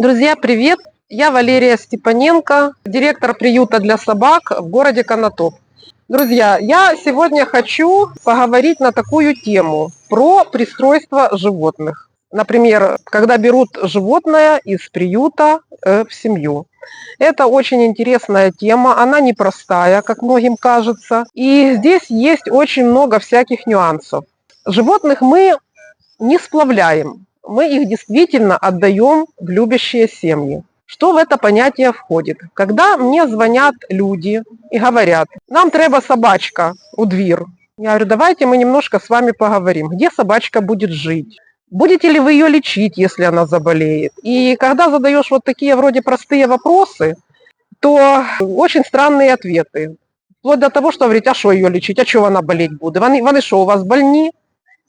Друзья, привет! Я Валерия Степаненко, директор приюта для собак в городе Конотоп. Друзья, я сегодня хочу поговорить на такую тему про пристройство животных. Например, когда берут животное из приюта э, в семью. Это очень интересная тема, она непростая, как многим кажется. И здесь есть очень много всяких нюансов. Животных мы не сплавляем, мы их действительно отдаем в любящие семьи. Что в это понятие входит? Когда мне звонят люди и говорят, нам треба собачка у двір. Я говорю, давайте мы немножко с вами поговорим, где собачка будет жить. Будете ли вы ее лечить, если она заболеет? И когда задаешь вот такие вроде простые вопросы, то очень странные ответы. Вплоть до того, что говорить, а что ее лечить, а чего она болеть будет? Вони, вони что, у вас больни?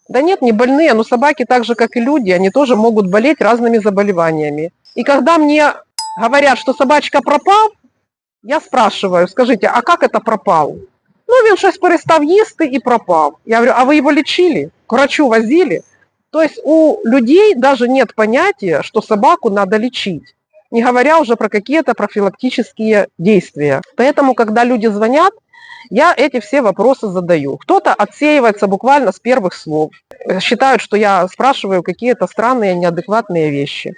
Да нет, не больные, но собаки так же, как и люди, они тоже могут болеть разными заболеваниями. И когда мне говорят, что собачка пропал, я спрашиваю, скажите, а как это пропал? Ну, він щось перестав їсти і пропав. Я говорю, а вы его лечили? К врачу возили? То есть у людей даже нет понятия, что собаку надо лечить, не говоря уже про какие-то профилактические действия. Поэтому, когда люди звонят, я эти все вопросы задаю. Кто-то отсеивается буквально с первых слов, считают, что я спрашиваю какие-то странные, неадекватные вещи.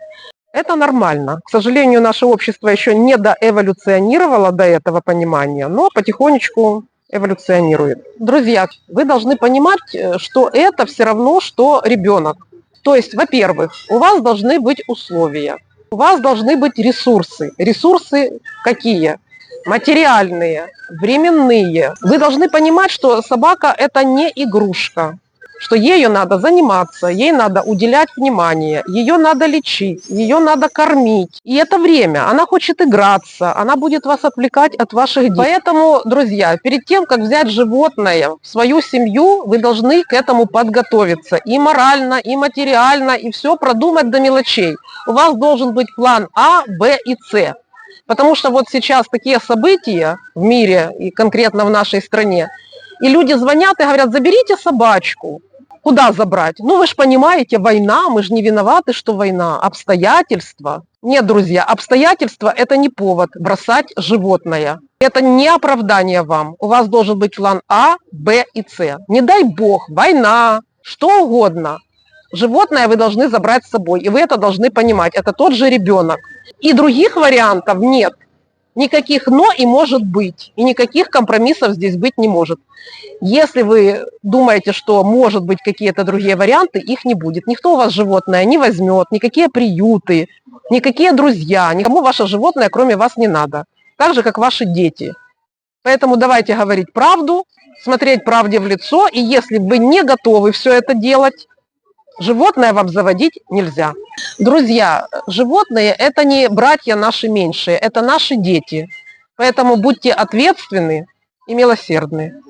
Это нормально. К сожалению, наше общество еще не доэволюционировало до этого понимания, но потихонечку эволюционирует. Друзья, вы должны понимать, э, что это все равно, что ребенок. То есть, во-первых, у вас должны быть условия, у вас должны быть ресурсы. Ресурсы какие? Материальные, временные. Вы должны понимать, что собака это не игрушка что ею надо заниматься, ей надо уделять внимание, ее надо лечить, ее надо кормить. И это время, она хочет играться, она будет вас отвлекать от ваших дел. Поэтому, друзья, перед тем, как взять животное в свою семью, вы должны к этому подготовиться и морально, и материально, и все продумать до мелочей. У вас должен быть план А, Б и С. Потому что вот сейчас такие события в мире и конкретно в нашей стране, и люди звонят и говорят, заберите собачку. Куда забрать? Ну, вы же понимаете, война, мы же не виноваты, что война. Обстоятельства. Нет, друзья, обстоятельства – это не повод бросать животное. Это не оправдание вам. У вас должен быть план А, Б и С. Не дай бог, война, что угодно. Животное вы должны забрать с собой, и вы это должны понимать. Это тот же ребенок. И других вариантов нет. Никаких «но» и может быть, и никаких компромиссов здесь быть не может. Если вы думаете, что может быть какие-то другие варианты, их не будет. Никто у вас животное не возьмет, никакие приюты, никакие друзья, никому ваше животное кроме вас не надо. Так же, как ваши дети. Поэтому давайте говорить правду, смотреть правде в лицо, и если вы не готовы все это делать, Животное вам заводить нельзя. Друзья, животные – это не братья наши меньшие, это наши дети. Поэтому будьте ответственны и милосердны.